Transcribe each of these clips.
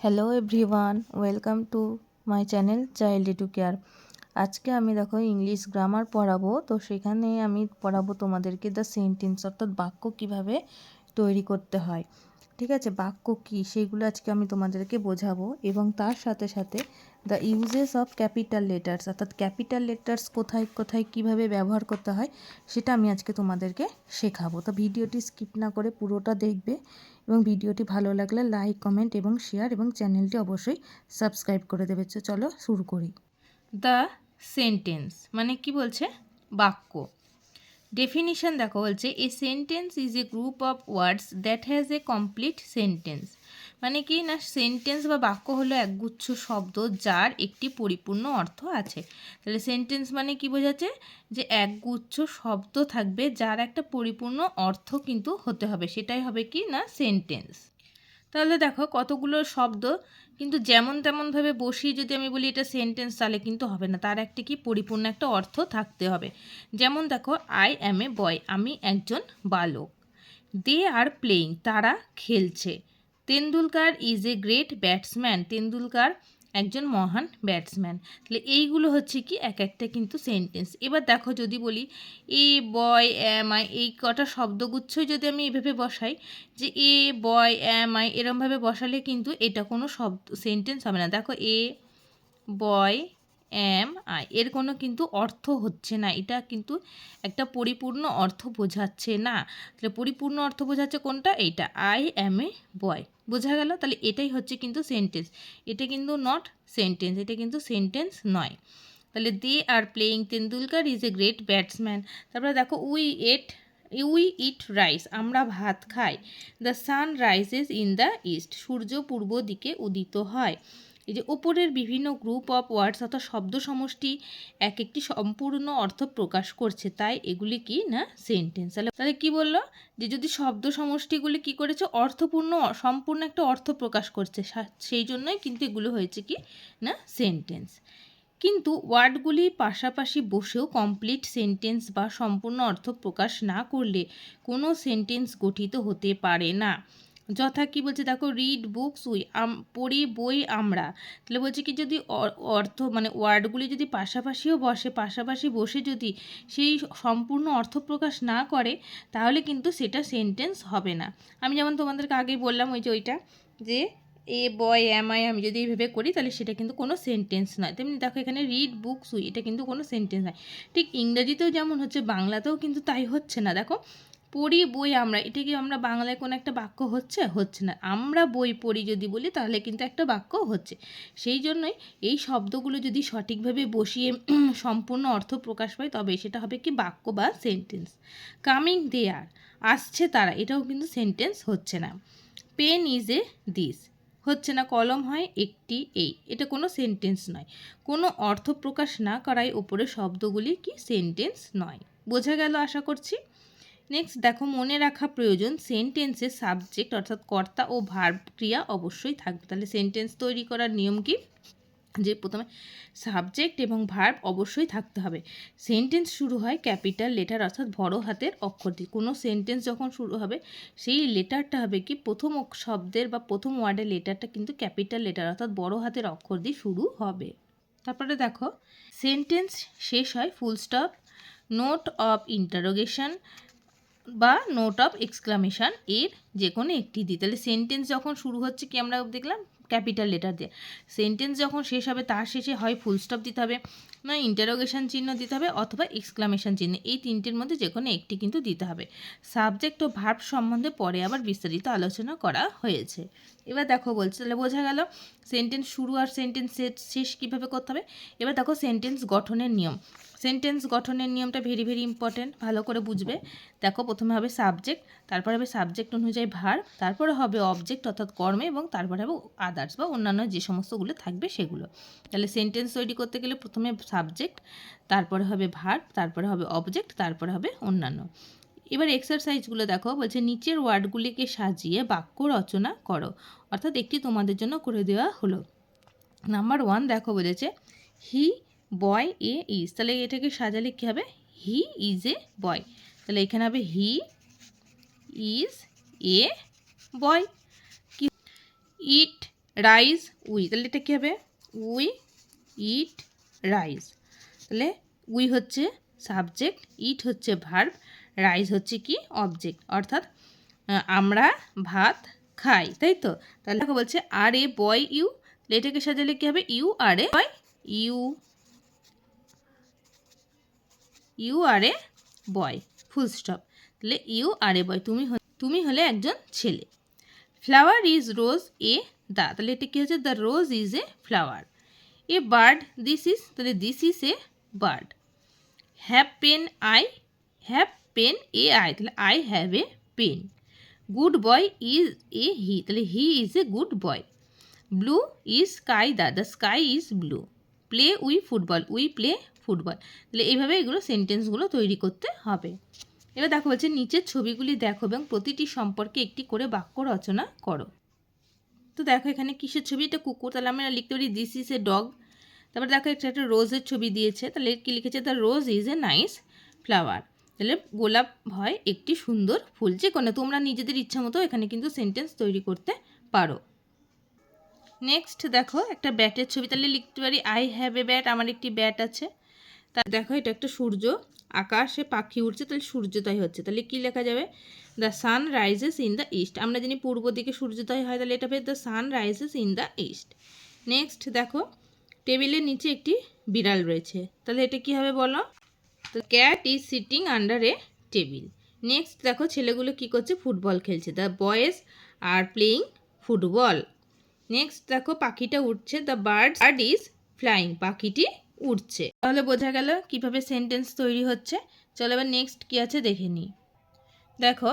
Hello everyone welcome to my channel child to care আজকে আমি দেখো ইংলিশ গ্রামার পড়াবো, তো সেখানে আমি পড়াবো তোমাদেরকে দ্য সেন্টেন্স অর্থাৎ বাক্য কীভাবে তৈরি করতে হয়। ঠিক আছে? বাক্য কী? সেগুলো আজকে আমি তোমাদেরকে বোঝাবো এবং তার সাথে সাথে the uses of capital letters অর্থাৎ ক্যাপিটাল লেটার্স কোথায় কোথায় কীভাবে ব্যবহার করতে হয়, সেটা আমি আজকে তোমাদেরকে শেখাবো। তো ভিডিওটি স্কিপ না করে পুরোটা দেখবে এবং ভিডিওটি ভালো লাগলে লাইক কমেন্ট এবং শেয়ার এবং চ্যানেলটি অবশ্যই সাবস্ক্রাইব করে দেবে। চলো শুরু করি। দ্য সেন্টেন্স মানে কি বলছে? বাক্য। ডেফিনিশন দেখো বলছে a sentence is a group of words that has a complete sentence মানে কি না সেন্টেন্স বা বাক্য হলো একগুচ্ছ শব্দ যার একটি পরিপূর্ণ অর্থ আছে। তাহলে সেন্টেন্স মানে কি বোঝাচ্ছে? যে একগুচ্ছ শব্দ থাকবে যার একটা পরিপূর্ণ অর্থ কিন্তু হতে হবে। সেটাই হবে কি না সেন্টেন্স তাহলে দেখো কতগুলো শব্দ, কিন্তু যেমন তেমনভাবে বসিয়ে যদি আমি বলি এটা সেন্টেন্স তাহলে কিন্তু হবে না। তার একটি কি পরিপূর্ণ একটা অর্থ থাকতে হবে। যেমন দেখো আই অ্যাম এ বয় আমি একজন বালক। দে আর প্লেয়িং তারা খেলছে। Tendulkar is a great batsman Tendulkar একজন মহান ব্যাটসম্যান তাহলে এইগুলো হচ্ছে কি? এক একটা কিন্তু সেন্টেন্স এবার দেখো যদি বলি, এ, বয় অ্যাম আই এই কটা শব্দগুচ্ছই যদি আমি এভাবে বসাই, যে এ, বয় অ্যাম আই এরমভাবে বসালে কিন্তু এটা কোনো শব্দ সেন্টেন্স হবে না। দেখো এ, বয় এম আই। এর কোনো কিন্তু অর্থ হচ্ছে না। এটা কিন্তু একটা পরিপূর্ণ অর্থ বোঝাচ্ছে না। তাহলে পরিপূর্ণ অর্থ বোঝাচ্ছে কোনটা? এইটা। I am a boy. বোঝা গেল? তাহলে এটাই হচ্ছে কিন্তু সেন্টেন্স এটা কিন্তু নট সেন্টেন্স এটা কিন্তু সেন্টেন্স নয়। তাহলে they are playing Tendulkar is a great batsman তারপরে দেখো we ate we eat rice আমরা ভাত খাই। The sun rises in the east সূর্য পূর্ব দিকে উদিত হয়। এই যে ওপরের বিভিন্ন গ্রুপ অফ ওয়ার্ডস অর্থাৎ শব্দ সমষ্টি এক একটি সম্পূর্ণ অর্থ প্রকাশ করছে, তাই এগুলি কি না সেন্টেন্স তাহলে তাহলে কী বলল? যে যদি শব্দ সমষ্টিগুলি কি করেছে? অর্থপূর্ণ, সম্পূর্ণ একটা অর্থ প্রকাশ করছে সেই জন্যই কিন্তু এগুলো হয়েছে কি না সেন্টেন্স কিন্তু ওয়ার্ডগুলি পাশাপাশি বসেও কমপ্লিট সেন্টেন্স বা সম্পূর্ণ অর্থ প্রকাশ না করলে কোনো সেন্টেন্স গঠিত হতে পারে না। যথা কি বলছে, দেখো রিড বুকস উই পড়ি বই আমরা। তাহলে বলছে কি, যদি অর্থ মানে ওয়ার্ডগুলি যদি পাশাপাশিও বসে, পাশাপাশি বসে যদি সেই সম্পূর্ণ অর্থ প্রকাশ না করে, তাহলে কিন্তু সেটা সেন্টেন্স হবে না। আমি যেমন তোমাদেরকে আগেই বললাম ওই যে ওইটা, যে এ, বয় এম আই আমি যদি এইভাবে করি, তাহলে সেটা কিন্তু কোনো সেন্টেন্স নয়। তেমনি দেখো এখানে রিড বুকস উই, এটা কিন্তু কোনো সেন্টেন্স নয়। ঠিক ইংরাজিতেও যেমন হচ্ছে, বাংলাতেও কিন্তু তাই হচ্ছে না। দেখো পড়ি বই আমরা, এটা কি আমরা বাংলায় কোনো একটা বাক্য হচ্ছে? হচ্ছে না। আমরা বই পড়ি যদি বলি, তাহলে কিন্তু একটা বাক্য হচ্ছে। সেই জন্যই এই শব্দগুলো যদি সঠিকভাবে বসিয়ে সম্পূর্ণ অর্থ প্রকাশ পায়, তবে সেটা হবে কি বাক্য বা সেন্টেন্স কামিং দে আর আসছে তারা, এটাও কিন্তু সেন্টেন্স হচ্ছে না। পেন ইজ এ দিস হচ্ছে না, কলম হয় একটি এই। এটা কোনো সেন্টেন্স নয়। কোনো অর্থ প্রকাশ না করায় ওপরে শব্দগুলি কি সেন্টেন্স নয়। বোঝা গেল, আশা করছি? নেক্সট দেখো, মনে রাখা প্রয়োজন সেন্টেন্সের সাবজেক্ট অর্থাৎ কর্তা ও ভার্ব ক্রিয়া অবশ্যই থাকবে। তাহলে সেন্টেন্স তৈরি করার নিয়ম কি? যে প্রথমে সাবজেক্ট এবং ভার্ব অবশ্যই থাকতে হবে। সেন্টেন্স শুরু হয় ক্যাপিটাল লেটার অর্থাৎ বড় হাতের অক্ষর দিয়ে। কোনো সেন্টেন্স যখন শুরু হবে, সেই লেটারটা হবে কি? প্রথম শব্দের বা প্রথম ওয়ার্ডের লেটারটা কিন্তু ক্যাপিটাল লেটার অর্থাৎ বড় হাতের অক্ষর দিয়ে শুরু হবে। তারপরে দেখো সেন্টেন্স শেষ হয় full stop note of interrogation বা নোট অফ এক্সক্লামেশান এর যে কোনো একটি দিই তাহলে সেন্টেন্স যখন শুরু হচ্ছে কি আমরা দেখলাম? ক্যাপিটাল লেটার দিয়ে। সেন্টেন্স যখন শেষ হবে, তার শেষে হয় ফুল স্টপ দিতে হবে না ইন্টারোগেশন চিহ্ন দিতে হবে অথবা এক্সক্লামেশন চিহ্ন। এই তিনটির মধ্যে যে কোনো একটি কিন্তু দিতে হবে। সাবজেক্ট ও ভার্ব সম্বন্ধে পরে আবার বিস্তারিত আলোচনা করা হয়েছে। এবার দেখো বলছে, তাহলে বোঝা গেল সেন্টেন্স শুরু আর সেন্টেন্স শেষ কীভাবে করতে হবে? এবার দেখো সেন্টেন্স গঠনের নিয়ম। সেন্টেন্স গঠনের নিয়মটা ভেরি ভেরি ইম্পর্টেন্ট ভালো করে বুঝবে। দেখো, প্রথমে হবে সাবজেক্ট তারপরে হবে সাবজেক্ট অনুযায়ী ভার তারপরে হবে অবজেক্ট অর্থাৎ কর্মে, এবং তারপরে হবে আদার্স বা অন্যান্য যে সমস্তগুলো থাকবে সেগুলো। তাহলে সেন্টেন্স তৈরি করতে গেলে প্রথমে সাবজেক্ট তারপরে হবে ভার তারপরে হবে অবজেক্ট তারপরে হবে অন্যান্য। এবার এক্সারসাইজগুলো দেখো, বলছে নিচের ওয়ার্ডগুলিকে সাজিয়ে বাক্য রচনা করো, অর্থাৎ একটি তোমাদের জন্য করে দেওয়া হলো। নাম্বার ওয়ান দেখো বলেছে হি বয় এ ইজ তাহলে এটাকে সাজালে কী হবে? হি ইজ এ বয় তাহলে এখানে হবে হি ইজ এ বয় কি? ইট রাইস উই তাহলে এটা কী হবে? উই ইট রাইস তাহলে উই হচ্ছে সাবজেক্ট ইট হচ্ছে ভার্ব রাইস হচ্ছে কি? অবজেক্ট অর্থাৎ আমরা ভাত খাই, তাই তো? তাহলে বলছে আর এ বয় ইউ তাহলে এটাকে সাজালে কী হবে? You are a boy you you are a boy, full stop. তাহলে ইউ আর এ বয়, তুমি তুমি হলে একজন ছেলে। ফ্লাওয়ার ইজ রোজ এ দা, তাহলে এটা কী হচ্ছে? The rose is a flower. A bird, this is, তাহলে this is a bird. Have pen I have pen a I, তাহলে I have a pen. Good boy is a he, তাহলে he is a good boy. Blue is sky the the sky is blue. Play we football, we play football. তাহলে এইভাবে এগুলো সেন্টেন্সগুলো তৈরি করতে হবে। এবার দেখো বলছে, নিচের ছবিগুলি দেখো এবং প্রতিটি সম্পর্কে একটি করে বাক্য রচনা করো। তো দেখো এখানে কিসের ছবি? এটা কুকুর। তাহলে আমরা লিখতে পারি দিস ইজ এ ডগ তারপর দেখো একটা একটা রোজের ছবি দিয়েছে। তাহলে কি লিখেছে? The rose is a nice flower তাহলে গোলাপ হয় একটি সুন্দর ফুল। যে কোনো, তোমরা নিজেদের ইচ্ছা মতো এখানে কিন্তু সেন্টেন্স তৈরি করতে পারো। নেক্সট দেখো, একটা ব্যাটের ছবি। তাহলে লিখতে পারি আই হ্যাভ এ ব্যাট আমার একটি ব্যাট আছে। তা দেখো, এটা একটা সূর্য। আকাশে পাখি উঠছে তাহলে সূর্যোদয় হচ্ছে। তাহলে কি লেখা যাবে? The sun rises in the east আমরা জানি পূর্ব দিকে সূর্যোদয় হয়, তাহলে এটা হবে the sun rises in the east next দেখো টেবিলের নিচে একটি বিড়াল রয়েছে। তাহলে এটা কি হবে বলো? তো cat is sitting under a table next দেখো, ছেলেগুলো কি করছে? ফুটবল খেলছে। The boys are playing football next দেখো, পাখিটা উঠছে the bird bird is flying পাখিটি উঠছে তাহলে বোঝা গেল কীভাবে সেন্টেন্স তৈরি হচ্ছে। চলো এবার নেক্সট কী আছে দেখে নিই। দেখো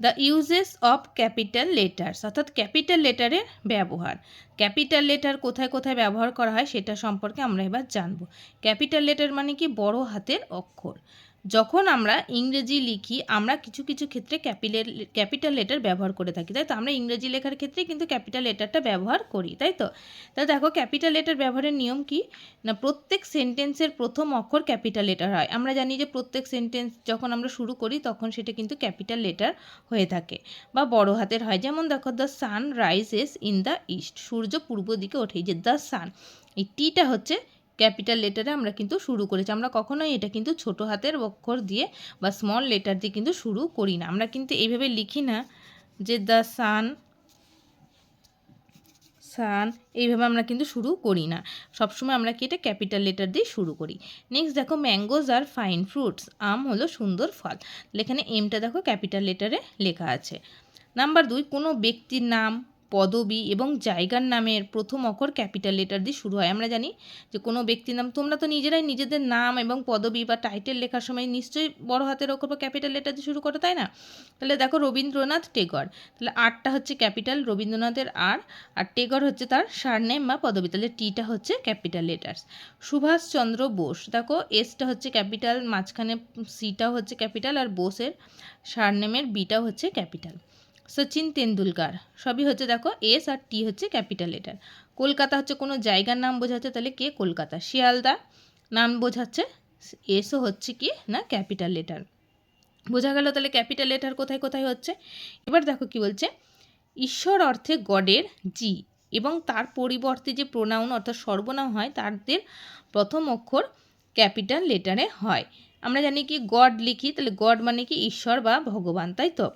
the uses of capital letters অর্থাৎ ক্যাপিটাল লেটারের ব্যবহার। ক্যাপিটাল লেটার কোথায় কোথায় ব্যবহার করা হয় সেটা সম্পর্কে আমরা এবার জানব। ক্যাপিটাল লেটার মানে কি? বড় হাতের অক্ষর। যখন আমরা ইংরেজি লিখি, আমরা কিছু কিছু ক্ষেত্রে ক্যাপিটাল ক্যাপিটাল লেটার ব্যবহার করে থাকি। তাই তো? আমরা ইংরেজি লেখার ক্ষেত্রে কিন্তু ক্যাপিটাল লেটারটা ব্যবহার করি, তাই তো? তা দেখো, ক্যাপিটাল লেটার ব্যবহারের নিয়ম কি? না, প্রত্যেক সেন্টেন্সের প্রথম অক্ষর ক্যাপিটাল লেটার হয়। আমরা জানি যে প্রত্যেক সেন্টেন্স যখন আমরা শুরু করি, তখন সেটা কিন্তু ক্যাপিটাল লেটার হয়ে থাকে। বা বড় হাতের হয়, যেমন দেখো the sun rises in the east সূর্য পূর্ব দিকে ওঠে। যে দ্য সান এই টিটা হচ্ছে ক্যাপিটাল লেটারে আমরা কিন্তু শুরু করেছি। আমরা কখনোই এটা কিন্তু ছোট হাতের অক্ষর দিয়ে বা স্মল লেটার দিয়ে কিন্তু শুরু করি না। আমরা কিন্তু এইভাবে লিখি না যে দ্য সান সান এইভাবে আমরা কিন্তু শুরু করি না। সবসময় আমরা কি এটা ক্যাপিটাল লেটার দিয়ে শুরু করি। নেক্সট দেখো ম্যাঙ্গোজ আর ফাইন ফ্রুটস আম হলো সুন্দর ফল। এখানে এমটা দেখো ক্যাপিটাল লেটারে লেখা আছে। নাম্বার দুই, কোনো ব্যক্তির নাম পদবি এবং জায়গার নামের প্রথম অক্ষর ক্যাপিটাল লেটার দিয়ে শুরু হয়। আমরা জানি যে কোনো ব্যক্তির নাম, তোমরা তো নিজেরাই নিজেদের নাম এবং পদবি বা টাইটেল লেখার সময় নিশ্চয়ই বড় হাতের অক্ষর বা ক্যাপিটাল লেটার দিয়ে শুরু করো, তাই না? তাহলে দেখো রবীন্দ্রনাথ টেগর। তাহলে আরটা হচ্ছে ক্যাপিটাল, রবীন্দ্রনাথের আর আর টেগর হচ্ছে তার সারনেম বা পদবি। তাহলে টিটা হচ্ছে ক্যাপিটাল লেটার্স। সুভাষচন্দ্র বোস, দেখো এসটা হচ্ছে ক্যাপিটাল, মাঝখানে সিটা হচ্ছে ক্যাপিটাল আর বোসের সারনেমের বিটা হচ্ছে ক্যাপিটাল। সচিন তেন্ডুলকার। সবই হচ্ছে দেখো এস আর টি হচ্ছে ক্যাপিটাল লেটার কলকাতা হচ্ছে কোনো জায়গার নাম বোঝাচ্ছে, তাহলে কে কলকাতা? শিয়ালদা। নাম বোঝাচ্ছে এসও হচ্ছে কি না ক্যাপিটাল লেটার বোঝা গেল তাহলে ক্যাপিটাল লেটার কোথায় কোথায় হচ্ছে? এবার দেখো কি বলছে, ঈশ্বর অর্থে গডের জি এবং তার পরিবর্তে যে প্রোনাউন অর্থাৎ সর্বনাম হয়, তাদের প্রথম অক্ষর ক্যাপিটাল লেটারে হয়। আমরা জানি কি গড লিখি, তাহলে গড মানে কি ঈশ্বর বা ভগবান, তাই তো?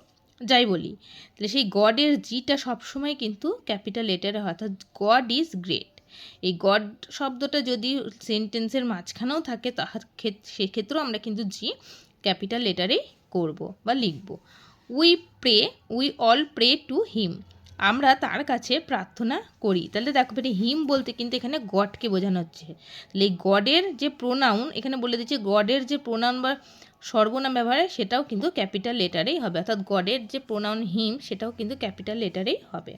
যাই বলি, তাহলে সেই গডের জিটা সবসময় কিন্তু ক্যাপিটাল লেটারে হয়, অর্থাৎ গড ইজ গ্রেট এই গড শব্দটা যদি সেন্টেন্সের মাঝখানেও থাকে, তাহার ক্ষেত- সেক্ষেত্রেও আমরা কিন্তু জি ক্যাপিটাল লেটারেই করব বা লিখব। We pray we all pray to him আমরা তার কাছে প্রার্থনা করি। তাহলে দেখো মানে হিম বলতে কিন্তু এখানে গডকে বোঝানো হচ্ছে। তাহলে এই গডের যে প্রোনাউন এখানে বলে দিচ্ছে গডের যে প্রোনাউন বা সর্বনাম ব্যবহারে সেটাও কিন্তু ক্যাপিটাল লেটারেই হবে। অর্থাৎ গডের যে প্রোনাউন হিম সেটাও কিন্তু ক্যাপিটাল লেটারেই হবে।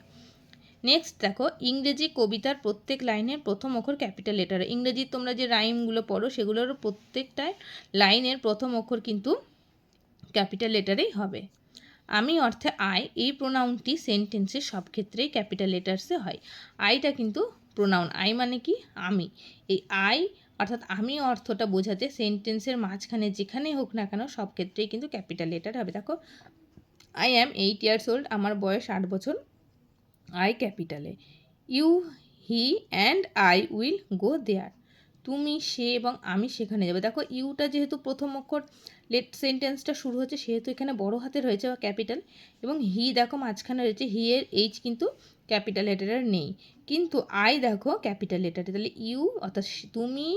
নেক্সট দেখো, ইংরেজি কবিতার প্রত্যেক লাইনের প্রথম অক্ষর ক্যাপিটাল লেটারে। ইংরেজি তোমরা যে রাইমগুলো পড়ো, সেগুলোর প্রত্যেকটায় লাইনের প্রথম অক্ষর কিন্তু ক্যাপিটাল লেটারেই হবে। আমি অর্থে আই এই প্রোনাউনটি সেন্টেন্সের সব ক্ষেত্রেই ক্যাপিটাল লেটার্সে হয়। আইটা কিন্তু প্রোনাউন আই মানে কি? আমি। এই আই অর্থাৎ আমি অর্থটা বোঝাতে সেন্টেন্সের মাঝখানে যেখানেই হোক না কেন সব ক্ষেত্রেই কিন্তু ক্যাপিটাল লেটার হবে। দেখো I am eight years old আমার বয়স আট বছর। I ক্যাপিটালে you he and I will go there তুমি, সে এবং আমি সেখানে যাবে। দেখো, ইউটা যেহেতু প্রথম অক্ষর লেট সেন্টেন্সটা শুরু হচ্ছে, সেহেতু এখানে বড় হাতের রয়েছে বা ক্যাপিটাল এবং হি দেখো মাঝখানে রয়েছে হি এর এইচ কিন্তু ক্যাপিটাল লেটারের নেই। কিন্তু আই দেখো ক্যাপিটাল লেটারে তাহলে ইউ অর্থাৎ তুমি,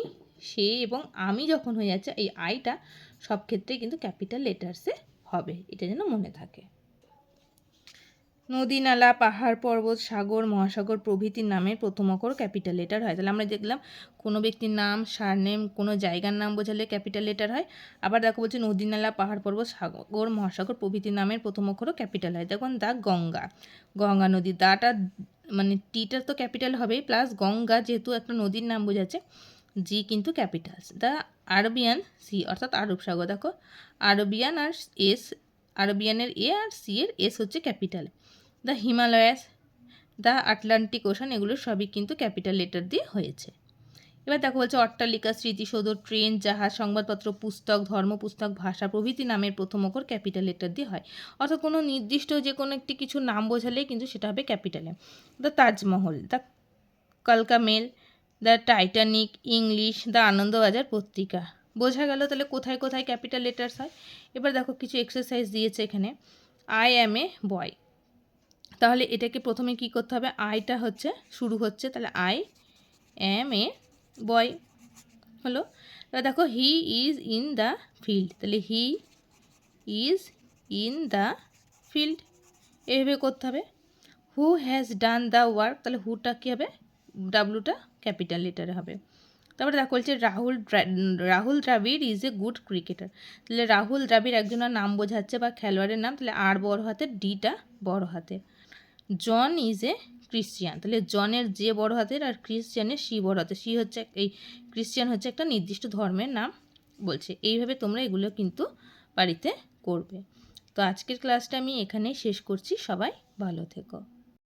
সে এবং আমি যখন হয়ে যাচ্ছে, এই আইটা সব ক্ষেত্রে কিন্তু ক্যাপিটাল লেটার্সে হবে, এটা যেন মনে থাকে। নদী নালা পাহাড় পর্বত, সাগর, মহাসাগর প্রভৃতির নামের প্রথম অক্ষর ক্যাপিটাল লেটার হয়। তাহলে আমরা দেখলাম কোনো ব্যক্তির নাম, সারনেম, কোনো জায়গার নাম বোঝালে ক্যাপিটাল লেটার হয়। আবার দেখো বলছে নদী নালা পাহাড় পর্বত, সাগর, মহাসাগর প্রভৃতির নামের প্রথম অক্ষরও ক্যাপিটাল হয়। দেখুন দা গঙ্গা। গঙ্গা নদী, দাটা মানে টিটা তো ক্যাপিটাল হবেই, প্লাস গঙ্গা যেহেতু একটা নদীর নাম বোঝাচ্ছে, জি কিন্তু ক্যাপিটালস দ্য আরবিয়ান সি, অর্থাৎ আরব সাগর। দেখো, আরবিয়ান আর এস, আরবিয়ানের এ আর সি এর এস হচ্ছে capital. The Himalayas, the Atlantic ocean, এগুলো সবই কিন্তু ক্যাপিটাল লেটার দিয়ে হয়েছে। এবার দেখো বলছে অট্টালিকা, স্মৃতিসৌধ, ট্রেন, জাহাজ, সংবাদপত্র, পুস্তক ধর্ম পুস্তক ভাষা, প্রভৃতি নামের প্রথম অক্ষর ক্যাপিটাল লেটার দিয়ে হয়। অর্থাৎ কোনো নির্দিষ্ট যে কোনো একটি কিছু নাম বোঝালেই কিন্তু সেটা হবে ক্যাপিটালে দ্য তাজমহল, দ্য কলকা Mail, the Titanic, English, the Anandabazar Patrika. বোঝা গেল তাহলে কোথায় কোথায় ক্যাপিটাল লেটার্স হয়? এবার দেখো কিছু এক্সারসাইজ দিয়েছে এখানে। আই অ্যাম এ বয় তাহলে এটাকে প্রথমে কি করতে হবে? আইটা হচ্ছে, শুরু হচ্ছে, তাহলে আই এম এ বয় হলো? এবার দেখো he is in the field তাহলে he is in the field এভাবে করতে হবে। Who has done the work তাহলে হুটা কী হবে? ডাব্লুটা ক্যাপিটাল লেটারে হবে। তারপরে দেখো, বলছে Rahul Rahul Dravid is a good cricketer তাহলে রাহুল দ্রাবিড় একজনের নাম বোঝাচ্ছে বা খেলোয়াড়ের নাম, তাহলে আর বড় হাতের ডিটা বড় হাতের জন ইজ এ ক্রিশ্চিয়ান তাহলে জনের যে বড় হাতের আর ক্রিশ্চিয়ানের সি বড় হাতের, সি হচ্ছে এই ক্রিশ্চিয়ান হচ্ছে একটা নির্দিষ্ট ধর্মের নাম বলছে। এইভাবে তোমরা এগুলো কিন্তু বাড়িতে করবে। তো আজকের ক্লাসটা আমি এখানেই শেষ করছি। সবাই ভালো থেকো।